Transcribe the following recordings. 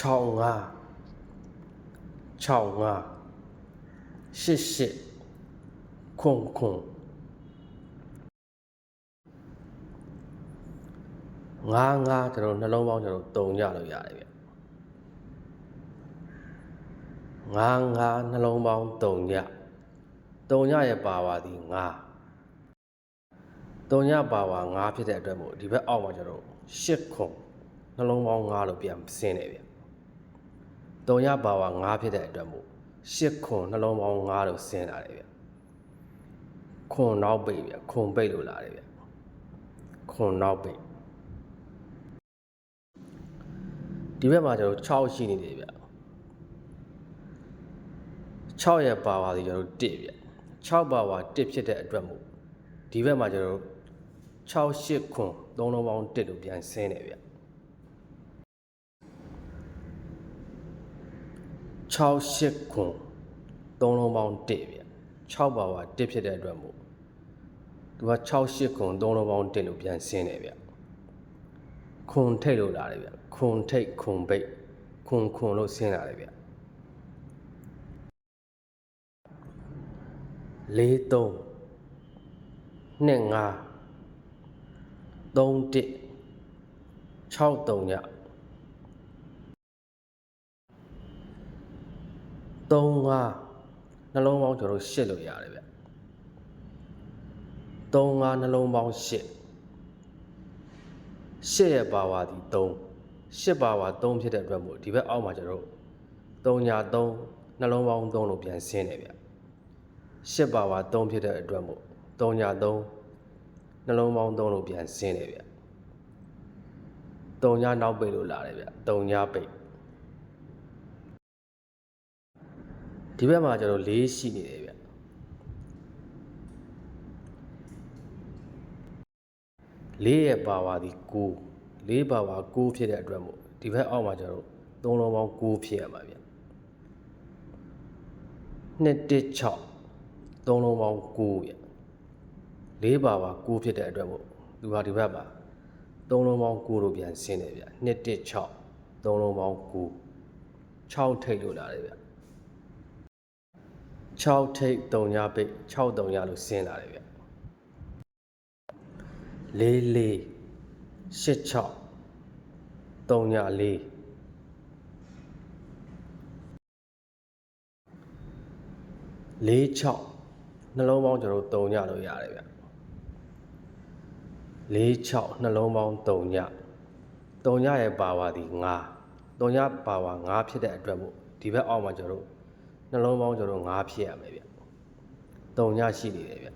65 65 88ခွန်ခွန်ငါးငါးကျွန်တော်နှလုံးပေါင်းကျွန်တော်တုံညလို့ရတယ်ဗျငါးငါးနှလုံးပေါင်းတုံညတုံညရဲ့ပါပါသည်ငါးတုံညပါပါငါးဖြစ်တဲ့အတွက်မို့ဒီဘက်အောက်မှာကျွန်တော်ရှစ်ခွန်နှလုံးပေါင်းငါးလို့ပြန်ဆင်းနေဗျ တုံညပါပါငါးဖြစ်တဲ့အတွက်မို့ရှစ်ခွန်နှလုံးပေါင်းငါးလို့ဆင်းလာတယ်ဗျခွန်နောက်ပိတ်ဗျခွန်ပိတ်လို့လာတယ်ဗျခွန်နောက်ပိတ်ဒီဘက်မှာကျွန်တော်6ရှိနေတယ်ဗျ6ရဲ့ပါဝါစီကျွန်တော်1ဗျ6ပါဝါ1ဖြစ်တဲ့အတွက်မို့ဒီဘက်မှာကျွန်တော်6 8ခွန်3လုံးပေါင်း1လို့ပြန်ဆင်းတယ်ဗျ 6 8ခွန်3လုံးပေါင်း1ဗျ6ပါဝါ1ဖြစ်တဲ့အတွက်မို့သူက6 8ခွန်3လုံးပေါင်း1လို့ပြန်ဆင်းတယ်ဗျခွန်ထိတ်လို့လာတယ်ဗျခွန်ထိတ်ခွန်ပိတ်ခွန်ခွန်လို့ဆင်းလာတယ်ဗျလေးသုံးနှစ်ငါးသုံးတစ်6တုံည သုံးငါးနှလုံးပေါင်းကျွန်တော်တို့ရှစ်လို့ရတယ်ဗျသုံးငါးနှလုံးပေါင်းရှစ်ရှစ်ရဲ့ပါဝါဒီ3ရှစ်ပါဝါ3ဖြစ်တဲ့အတွက်မို့ဒီဘက်အောက်မှာကျတော့3ညာ3နှလုံးပေါင်း3လို့ပြန်ဆင်းတယ်ဗျရှစ်ပါဝါ3ဖြစ်တဲ့အတွက်မို့3ညာ3နှလုံးပေါင်း3လို့ပြန်ဆင်းတယ်ဗျ3ညာနောက်ပိတ်လို့လာတယ်ဗျ3ညာပိတ် ဒီဘက်မှာကျတော့၄ရှိနေတယ်ဗျလေးရဲ့ပါဝါဒီ9လေးပါဝါ9ဖြစ်တဲ့အတွက်မို့ဒီဘက်အောက်မှာကျတော့သုံးလုံးပေါင်း9ဖြစ်ရမှာဗျ216သုံးလုံးပေါင်း9ဗျလေးပါဝါ9ဖြစ်တဲ့အတွက်မို့သူဟာဒီဘက်မှာသုံးလုံးပေါင်း9လို့ပြန်ဆင်းတယ်ဗျ216သုံးလုံးပေါင်း9 6ထိတ်လို့လာတယ်ဗျ 6ထိတ်3ညပိတ်6 3ညလို့ဆင်းလာတယ်ဗျလေးလေး8 6 3ညလေးလေး6နှလုံးပေါင်းကျွန်တော်3ညလို့ရတယ်ဗျလေး6နှလုံးပေါင်း3ည3ညရဲ့ပါဝါဒီ9 3ညပါဝါ9ဖြစ်တဲ့အတွက်မို့ဒီဘက်အောက်မှာကျွန်တော်တို့ နှလုံးပေါင်းကျွန်တော်9ဖြစ်ရမယ်ဗျ3ညရှိနေတယ်ဗျ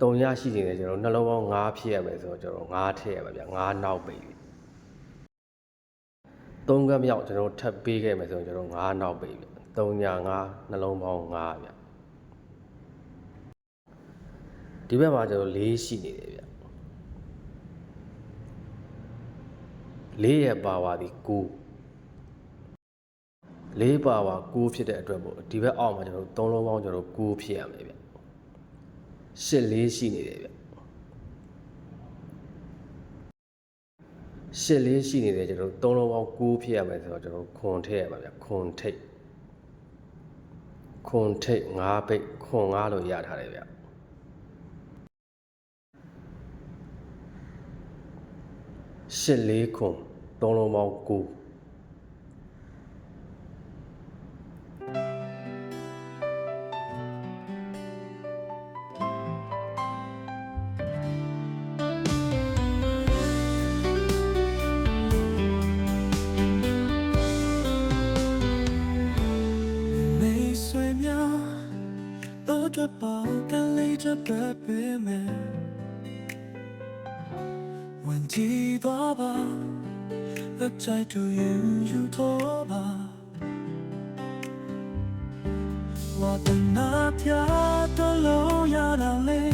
3ညရှိနေတယ်ကျွန်တော်နှလုံးပေါင်း9ဖြစ်ရမယ်ဆိုတော့ကျွန်တော်9ထည့်ရမှာဗျ9နောက်ပိတ်ပြီ3ကမြောက်ကျွန်တော်ထပ်ပေးခဲ့မယ်ဆိုရင်ကျွန်တော်9နောက်ပိတ်ပြီ3ည9နှလုံးပေါင်း9ဗျဒီဘက်မှာကျွန်တော်4ရှိနေတယ်ဗျ4ရဲ့ပါဝါဒီ9 ၄ပါဝါ9ဖြစ်တဲ့အတွက်ပေါ့ဒီဘက်အောက်မှာကျွန်တော်တို့၃လုံးပေါင်းကျွန်တော်တို့9ဖြစ်ရမယ်ဗျရှစ်လေးရှိနေတယ်ဗျရှစ်လေးရှိနေတယ်ကျွန်တော်တို့၃လုံးပေါင်း9ဖြစ်ရမယ်ဆိုတော့ကျွန်တော်ခွန်ထည့်ရပါဗျခွန်ထိတ်ခွန်ထိတ်5ပိတ်ခွန်5လို့ရထားတယ်ဗျရှစ်လေးခွန်၃လုံးပေါင်း9都着包干累着白背面。问题多吧，而在度云有多吧。我的那天的路呀那里，